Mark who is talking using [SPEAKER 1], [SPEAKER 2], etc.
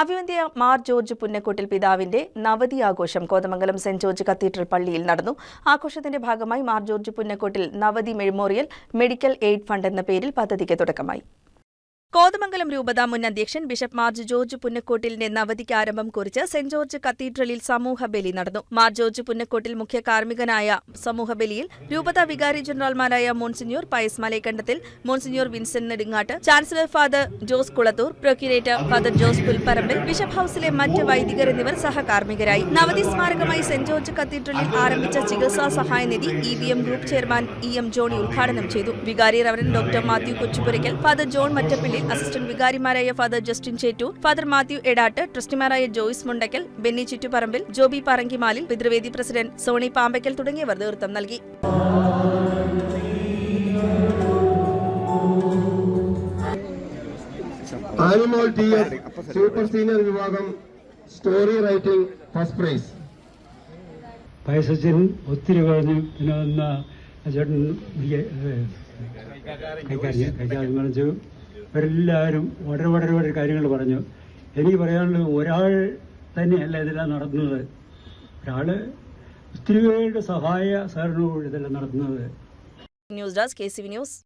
[SPEAKER 1] അഭിവന്ധ്യ Mar George Punnakkottil പിതാവിന്റെ നവതി ആഘോഷം കോതമംഗലം സെന്റ് ജോർജ് കത്തീഡ്രൽ പള്ളിയിൽ നടന്നു. ആഘോഷത്തിന്റെ ഭാഗമായി മാർ ജോർജ് പുന്നക്കോട്ടിൽ നവതി മെമ്മോറിയൽ മെഡിക്കൽ എയ്ഡ് ഫണ്ട് എന്ന പേരിൽ പദ്ധതിക്ക് തുടക്കമായി. കോതമംഗലം രൂപത മുൻ അധ്യക്ഷൻ ബിഷപ്പ് മാർ ജോർജ് പുന്നക്കോട്ടിലിന്റെ നവതിക്ക് ആരംഭം കുറിച്ച് സെന്റ് ജോർജ് കത്തീഡ്രലിൽ സമൂഹ ബലി നടന്നു. മാർ ജോർജ് പുന്നക്കോട്ടിൽ മുഖ്യ കാർമ്മികനായ സമൂഹ ബലിയിൽ രൂപത വികാരി ജനറൽമാരായ monsignor Pius Malayakandathil monsignor Vincent Nedungattu chancellor father Jose Kulathoor procurator father Jose Pulparambil bishop ഹൌസിലെ മറ്റ് വൈദികർ എന്നിവർ സഹകാർമ്മികരായി നവതി സ്മാരകമായി സെന്റ് ജോർജ് കത്തീഡ്രലിൽ ആരംഭിച്ച ചികിത്സാ സഹായ നിധി E V M group chairman E M Johnny ഉദ്ഘാടനം ചെയ്തു. വികാരി reverend doctor Mathew Kochupurackal father John Mattappally assistant വികാരിമാരായ father Justin Chettu father Mathew Edattu ട്രസ്റ്റിമാരായ Joyce Mundackal Benny Chuttuparambil Joby Parankimalil പിതൃവേദി പ്രസിഡന്റ് സോണി പാമ്പയ്ക്കൽ തുടങ്ങിയവർ നേതൃത്വം നൽകി.
[SPEAKER 2] Animol T S super senior വിഭാഗം story writing first prize.
[SPEAKER 3] പയസച്ചൻ ഒത്തിരി പറഞ്ഞു പിന്നെ ചേട്ടൻ കൈകാര്യം കൈകാര്യം പറഞ്ഞു ഇവരെല്ലാവരും വളരെ വളരെ വളരെ കാര്യങ്ങൾ പറഞ്ഞു. എനിക്ക് പറയാനുള്ളത് ഒരാൾ തന്നെയല്ല ഇതെല്ലാം നടത്തുന്നത്. ഒരാൾ സ്ത്രീകളുടെ സഹായ സഹകരണവും ഇതെല്ലാം നടത്തുന്നത്.
[SPEAKER 1] News desk K C news.